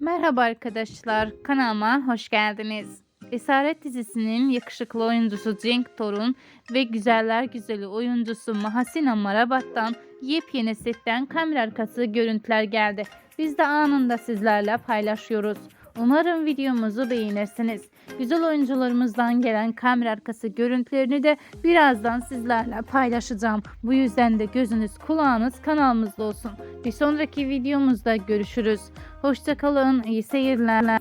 Merhaba arkadaşlar, kanalıma hoş geldiniz. Esaret dizisinin yakışıklı oyuncusu Cenk Torun ve güzeller güzeli oyuncusu Mahasina Marabat'tan yepyeni setten kamera arkası görüntüler geldi. Biz de anında sizlerle paylaşıyoruz. Umarım videomuzu beğenirsiniz. Güzel oyuncularımızdan gelen kamera arkası görüntülerini de birazdan sizlerle paylaşacağım. Bu yüzden de gözünüz kulağınız kanalımızda olsun. Bir sonraki videomuzda görüşürüz. Hoşçakalın, iyi seyirler.